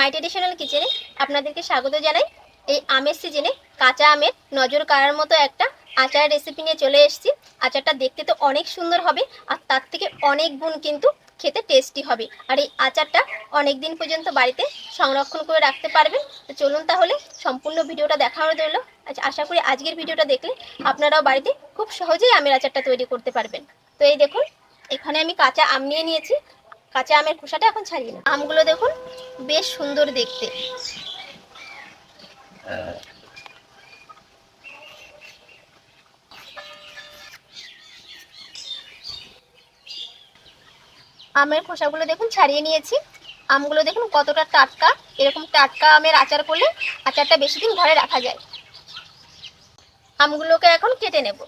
মাই traditional কিচেনে আপনাদেরকে স্বাগত জানাই। এই আমের সিজনে কাঁচা আমের নজর কাড়ার মতো একটা আচার রেসিপি নিয়ে চলে এসেছি। আচারটা দেখতে তো অনেক সুন্দর হবে আর তার থেকে অনেক গুণ কিন্তু খেতে টেস্টি হবে। আর এই আচারটা অনেক দিন পর্যন্ত বাড়িতে সংরক্ষণ করে রাখতে পারবেন তো চলুন তাহলে সম্পূর্ণ ভিডিওটা দেখানো রইল। আশা করি আজকের ভিডিওটা দেখলে আপনারাও বাড়িতে খুব সহজেই আমের আচারটা তৈরি করতে পারবেন। তো এই দেখুন, এখানে আমি কাঁচা আম নিয়ে নিয়েছি। কাঁচা আমের খোসাটা এখন ছাড়িয়ে না আমগুলো দেখুন, বেশ সুন্দর দেখতে। আমের খোসাগুলো দেখুন, ছাড়িয়ে নিয়েছি। আমগুলো দেখুন, কতটা টাটকা। এরকম টাটকা আমের আচার করলে আচারটা বেশি দিন ঘরে রাখা যায়। আমগুলোকে এখন কেটে নেব।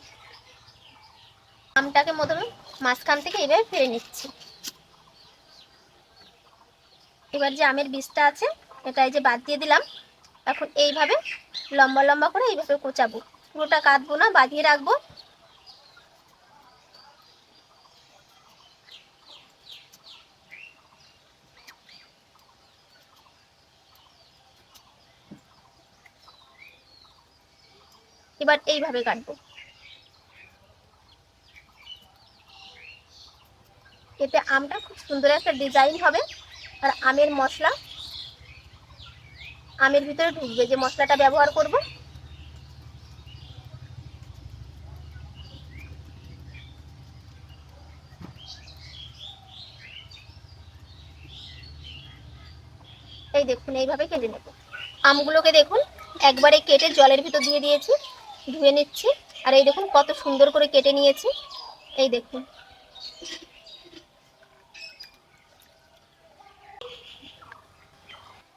আমটাকে প্রথমে মাঝখান থেকে এইভাবে ফেলে নিচ্ছি। এবার যে আমের বীজটা আছে, এটা এই যে বাদ দিয়ে দিলাম। এখন এইভাবে লম্বা লম্বা করে এইভাবে কোচাবো। পুরোটা কাটবো না, বাঁধিয়ে রাখব। এবার এইভাবে কাটবো। এতে আমটা খুব সুন্দর একটা ডিজাইন হবে। আর আমের মশলা। আমের ভিতরে ঢুকবে যে মশলাটা ব্যবহার করব। এই দেখুন, এইভাবে কেটে নেব। আমগুলোকে দেখুন, একবারে কেটে জলের ভিতর দিয়ে দিয়েছি। ধুয়ে নিচ্ছি। আর এই দেখুন, কত সুন্দর করে কেটে নিয়েছি। এই দেখুন।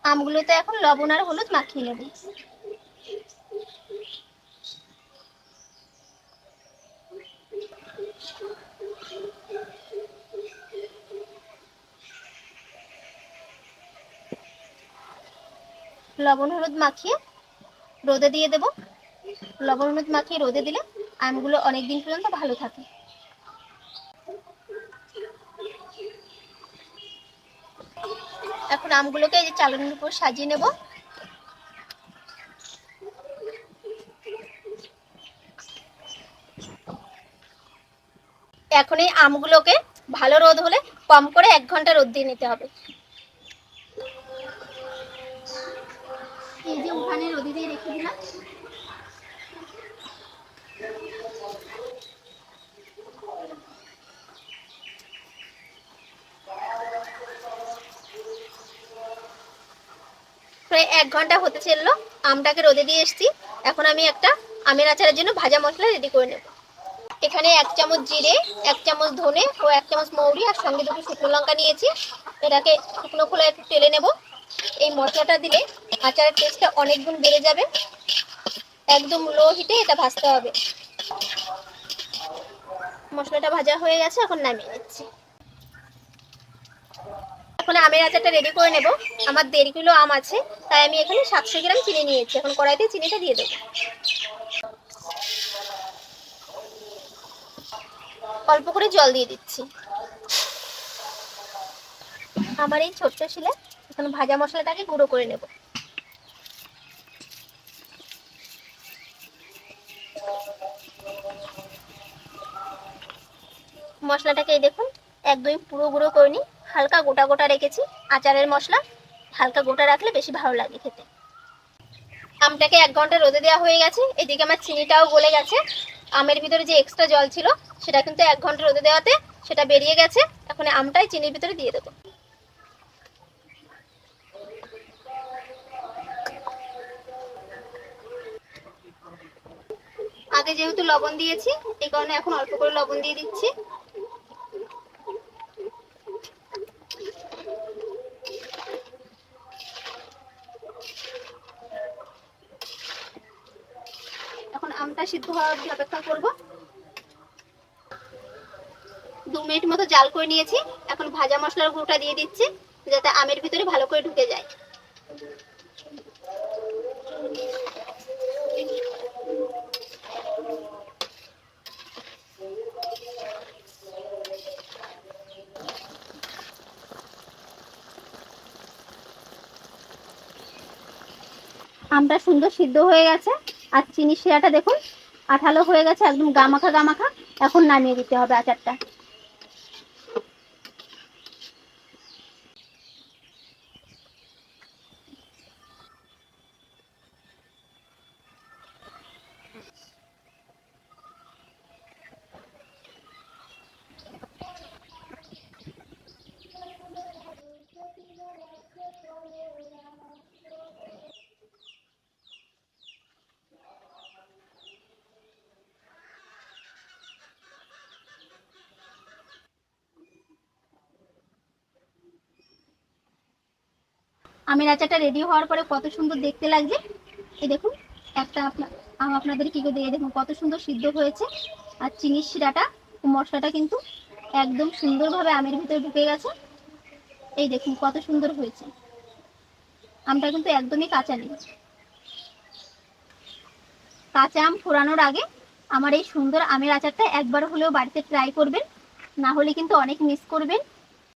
আমগুলোতে এখন লবণ আর হলুদ মাখিয়ে নেব। লবণ হলুদ মাখিয়ে রোদে দিয়ে দেব। লবণ হলুদ মাখিয়ে রোদে দিলে আমগুলো অনেক দিন পর্যন্ত ভালো থাকে। এখন আমগুলোকে এই যে চালনের উপর সাজিয়ে নেব। এখন এই আমগুলোকে ভালো রোদ হলে কম করে এক ঘণ্টা রোদ দিয়ে নিতে হবে। এই যে উঠানে রোদে দিয়ে রেখে দিলাম। এক ঘণ্টা হতে চলল, আমটাকে রোদে দিয়ে এসেছি। এখন আমি একটা আমের আচারের জন্য ভাজা মশলা রেডি করে নেব। এখানে এক চামচ জিরে, এক চামচ ধনে ও এক চামচ মৌরি আর সঙ্গে দুটো শুকনো লঙ্কা নিয়েছি। এটাকে শুকনো খোলা একটু তেলে নেব। এই মশলাটা দিলে আচারের টেস্টটা অনেক গুণ বেড়ে যাবে। একদম লো হিটে এটা ভাজতে হবে। মশলাটা ভাজা হয়ে গেছে, এখন নামিয়ে নিচ্ছি। এখন আমের আচারটা রেডি করে নেব। আমার দেড় কিলো আম আছে, তাই আমি এখানে সাতশো গ্রাম চিনি নিয়েছি। এখন কড়াইতে চিনিটা দিয়ে দেবো। অল্প করে জল দিয়ে দিচ্ছি। আমার এই ছোট্ট শিলে এখন ভাজা মশলাটাকে গুঁড়ো করে নেব। মশলাটাকে দেখুন একদমই পুরো গুঁড়ো করে নিই। হালকা গোটা গোটা রেখেছি, আচারের মশলা, হালকা গোটা রাখলে বেশি ভালো লাগে খেতে। আমটাকে এক ঘণ্টা রোদে দেওয়া হয়ে গেছে, এদিকে আমার চিনিটাও গলে গেছে। আমের ভিতরে যে এক্সট্রা জল ছিল, সেটা কিন্তু এক ঘণ্টা রোদে দেওয়াতে সেটা বেরিয়ে গেছে। এখন আমটাই চিনির ভিতরে দিয়ে দেবো। আগে যেহেতু লবণ দিয়েছি, এই কারণে এখন অল্প করে লবণ দিয়ে দিচ্ছি এখন আমটা সিদ্ধ হওয়ার অবধি অপেক্ষা করব। দু মিনিট মতো জাল করে নিয়েছি। এখন ভাজা মশলার গুঁড়োটা দিয়ে দিচ্ছি, যাতে আমের ভিতরে ভালো করে ঢুকে যায়। আমটা সুন্দর সিদ্ধ হয়ে গেছে। আর চিনি শিরাটা দেখুন, আঠালো হয়ে গেছে, একদম গামাখা গামাখা। এখন নামিয়ে দিতে হবে আচারটা। আমের আচারটা রেডি হওয়ার পরে কত সুন্দর দেখতে লাগছে। এই দেখুন, একটা আম আপনাদের কি করে দেখুন, কত সুন্দর সিদ্ধ হয়েছে। আর চিনির শিরাটা, মশলাটা কিন্তু একদম সুন্দরভাবে আমের ভিতরে ঢুকে গেছে। এই দেখুন, কত সুন্দর হয়েছে। আমটা কিন্তু একদমই কাঁচা নেই। কাঁচা আম ফোরানোর আগে আমার এই সুন্দর আমের আচারটা একবার হলেও বাড়িতে ট্রাই করবেন। না হলে কিন্তু অনেক মিস করবেন।